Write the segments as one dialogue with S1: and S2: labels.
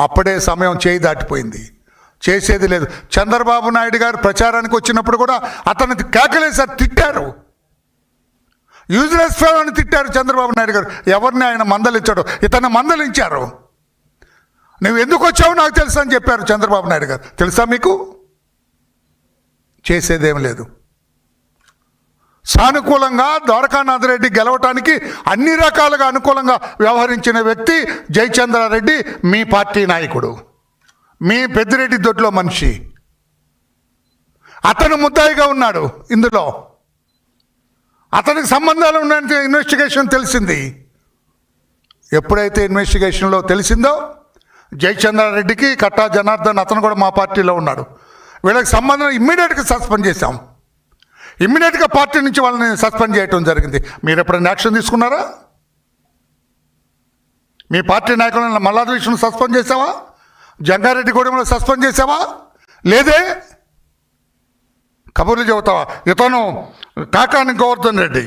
S1: అప్పుడే సమయం చేయి దాటిపోయింది. చేసేది లేదు. చంద్రబాబు నాయుడు గారు ప్రచారానికి వచ్చినప్పుడు కూడా అతను కేకలేసారు తిట్టారు. యూజ్లెస్ ఫెలో అని తిట్టారు చంద్రబాబు నాయుడు గారు. ఎవరిని ఆయన మందలించాడు? ఇతన్ని మందలించారు. నువ్వు ఎందుకు వచ్చావు నాకు తెలుసు అని చెప్పారు చంద్రబాబు నాయుడు గారు. తెలుసా మీకు? చేసేదేం లేదు. సానుకూలంగా ద్వారకానాథ్ రెడ్డి గెలవటానికి అన్ని రకాలుగా అనుకూలంగా వ్యవహరించిన వ్యక్తి జయచంద్రారెడ్డి మీ పార్టీ నాయకుడు. మీ పెద్దిరెడ్డి దొడ్లో మనిషి. అతను ముద్దాయిగా ఉన్నాడు ఇందులో. అతనికి సంబంధాలు ఉన్నాయని ఇన్వెస్టిగేషన్ తెలిసింది. ఎప్పుడైతే ఇన్వెస్టిగేషన్లో తెలిసిందో జయచంద్రారెడ్డికి కట్టా జనార్దన్ అతను కూడా మా పార్టీలో ఉన్నాడు. వీళ్ళకి సంబంధం ఇమ్మీడియట్గా సస్పెండ్ చేశాం. ఇమ్మీడియట్గా పార్టీ నుంచి వాళ్ళని సస్పెండ్ చేయటం జరిగింది. మీరు ఎప్పుడైనా యాక్షన్ తీసుకున్నారా? మీ పార్టీ నాయకులను మల్లాది విష్ణు సస్పెండ్ చేసావా జంగారెడ్డి గూడెంలో సస్పెండ్ చేసావా లేదే? కబుర్లు చెబుతావా? ఇతను కాకాని గోవర్ధన్ రెడ్డి.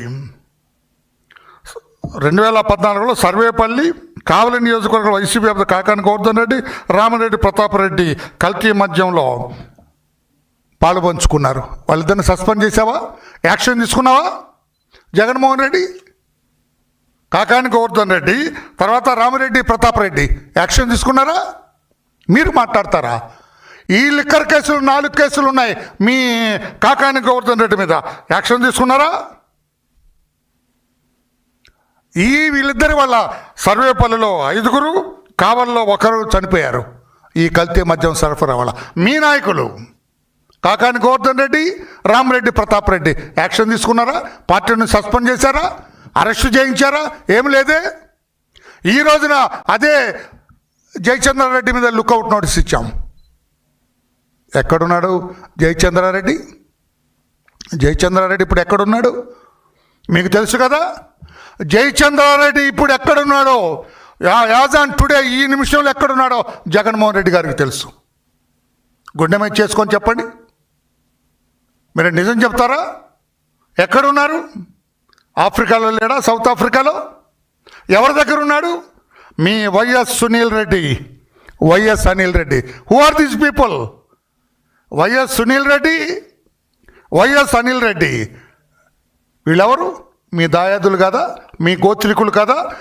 S1: రెండు వేల పద్నాలుగులో సర్వేపల్లి కావలి నియోజకవర్గం వైసీపీ అభ్యర్థి కాకాని గోవర్ధన్ రెడ్డి రామరెడ్డి ప్రతాప్ రెడ్డి కల్తీ మధ్యంలో పాలు పంచుకున్నారు. వాళ్ళిద్దరిని సస్పెండ్ చేసావా యాక్షన్ తీసుకున్నావా? జగన్మోహన్ రెడ్డి? కాకాని గోవర్ధన్ రెడ్డి తర్వాత రామిరెడ్డి ప్రతాప్ రెడ్డి. యాక్షన్ తీసుకున్నారా? మీరు మాట్లాడతారా? ఈ లిక్కర్ కేసులు నాలుగు కేసులు ఉన్నాయి మీ కాకాని గోవర్ధన్ రెడ్డి మీద. యాక్షన్ తీసుకున్నారా? ఈ వీళ్ళిద్దరి వల్ల సర్వేపల్లిలో ఐదుగురు కావల్లో ఒకరు చనిపోయారు. ఈ కల్తీ మద్యం సరఫరా వల్ల. మీ నాయకులు కాకాని గోవర్ధన్ రెడ్డి రామరెడ్డి ప్రతాప్ రెడ్డి. యాక్షన్ తీసుకున్నారా? పార్టీని సస్పెండ్ చేశారా? అరెస్టు చేయించారా? ఏం లేదే? ఈ రోజున అదే జయచంద్రారెడ్డి మీద లుక్అవుట్ నోటీస్ ఇచ్చాం. ఎక్కడున్నాడు జయచంద్రారెడ్డి? జయచంద్రారెడ్డి ఇప్పుడు ఎక్కడున్నాడు? మీకు తెలుసు కదా? జయచంద్రారెడ్డి ఇప్పుడు ఎక్కడున్నాడో? యా- యాజ్ ఆన్ టుడే ఈ నిమిషంలో ఎక్కడున్నాడో జగన్మోహన్ రెడ్డి గారికి తెలుసు. గుండె మీద చేసుకొని చెప్పండి. మీరు నిజం చెప్తారా? ఎక్కడున్నారు? ఆఫ్రికాలో లేడా? సౌత్ ఆఫ్రికాలో? ఎవరి దగ్గర ఉన్నాడు? మీ YS Sunil Reddy. YS Anil Reddy. Who are these people YS Sunil Reddy? YS Anil Reddy. వీళ్ళెవరు? మీ దాయాదులు కదా? మీ గోత్రికులు కదా?